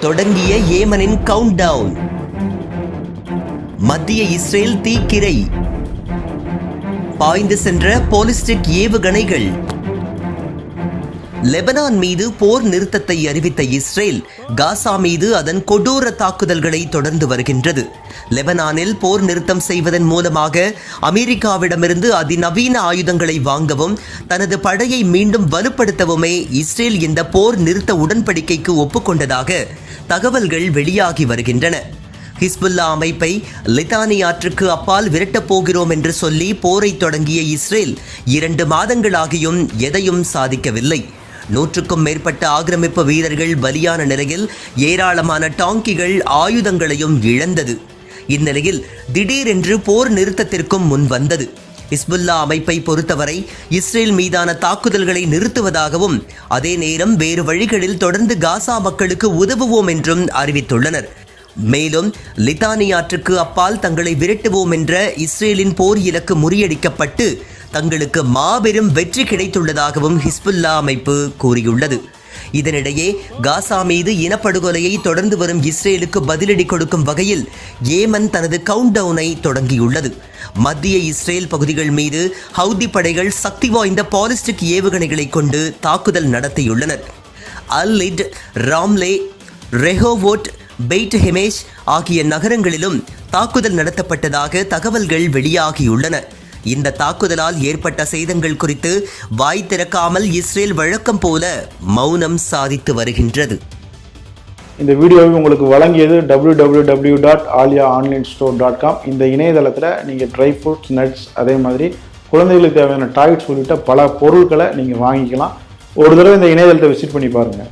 தொடங்கிய ஏமனின் count down மத்திய இஸ்ரேல் தீக்கிரை. பாய்ந்து சென்ற போலிஸ்டிக் ஏவுகணைகள். லெபனான் மீது போர் நிறுத்தத்தை அறிவித்த இஸ்ரேல் காசா மீது அதன் கொடூர தாக்குதல்களை தொடர்ந்து வருகின்றது. லெபனானில் போர் நிறுத்தம் செய்வதன் மூலமாக அமெரிக்காவிடமிருந்து அதிநவீன ஆயுதங்களை வாங்கவும் தனது படையை மீண்டும் வலுப்படுத்தவுமே இஸ்ரேல் இந்த போர் நிறுத்த உடன்படிக்கைக்கு ஒப்புக்கொண்டதாக தகவல்கள் வெளியாகி வருகின்றன. ஹிஸ்புல்லா அமைப்பை லித்தானி ஆற்றுக்கு அப்பால் விரட்டப் போகிறோம் என்று சொல்லி போரை தொடங்கிய இஸ்ரேல் இரண்டு மாதங்களாகியும் எதையும் சாதிக்கவில்லை. நூற்றுக்கும் மேற்பட்ட ஆக்கிரமிப்பு வீரர்கள் பலியான நிலையில் ஏராளமான டாங்கிகள் ஆயுதங்களையும் இழந்தது. இந்நிலையில் திடீரென்று போர் நிறுத்தத்திற்கும் முன் வந்தது. இஸ்புல்லா அமைப்பை பொறுத்தவரை இஸ்ரேல் மீதான தாக்குதல்களை நிறுத்துவதாகவும் அதே நேரம் வேறு வழிகளில் தொடர்ந்து காசா மக்களுக்கு உதவுவோம் என்றும் அறிவித்துள்ளனர். மேலும் லித்தானி ஆற்றுக்கு அப்பால் தங்களை விரட்டுவோம் என்ற இஸ்ரேலின் போர் இலக்கு முறியடிக்கப்பட்டு தங்களுக்கு மாபெரும் வெற்றி கிடைத்துள்ளதாகவும் ஹிஸ்புல்லா அமைப்பு கூறியுள்ளது. இதனிடையே காசா மீது இனப்படுகொலையை தொடர்ந்து வரும் இஸ்ரேலுக்கு பதிலடி கொடுக்கும் வகையில் ஏமன் தனது கவுண்ட் டவுனை தொடங்கியுள்ளது. மத்திய இஸ்ரேல் பகுதிகள் மீது ஹவுதி படைகள் சக்தி வாய்ந்த பாலிஸ்டிக் ஏவுகணைகளை கொண்டு தாக்குதல் நடத்தியுள்ளனர். அல்லிட் ராம்லே ரெஹோவோட் பெய்ட் ஹெமேஷ் ஆகிய நகரங்களிலும் தாக்குதல் நடத்தப்பட்டதாக தகவல்கள் வெளியாகியுள்ளன. இந்த தாக்குதலால் ஏற்பட்ட சேதங்கள் குறித்து வாய் திறக்காமல் இஸ்ரேல் வழக்கம் போல மௌனம் சாதித்து வருகின்றது. இந்த வீடியோவை உங்களுக்கு வழங்கியது www.alia dot Alia online store dot com இந்த இணையதளத்தில் நீங்கள் ட்ரை ஃப்ரூட்ஸ் நட்ஸ் அதே மாதிரி குழந்தைகளுக்கு தேவையான டாய்ஸ் உள்ளிட்ட பல பொருட்களை நீங்கள் வாங்கிக்கலாம். ஒரு தடவை இந்த இணையதளத்தை விசிட் பண்ணி பாருங்கள்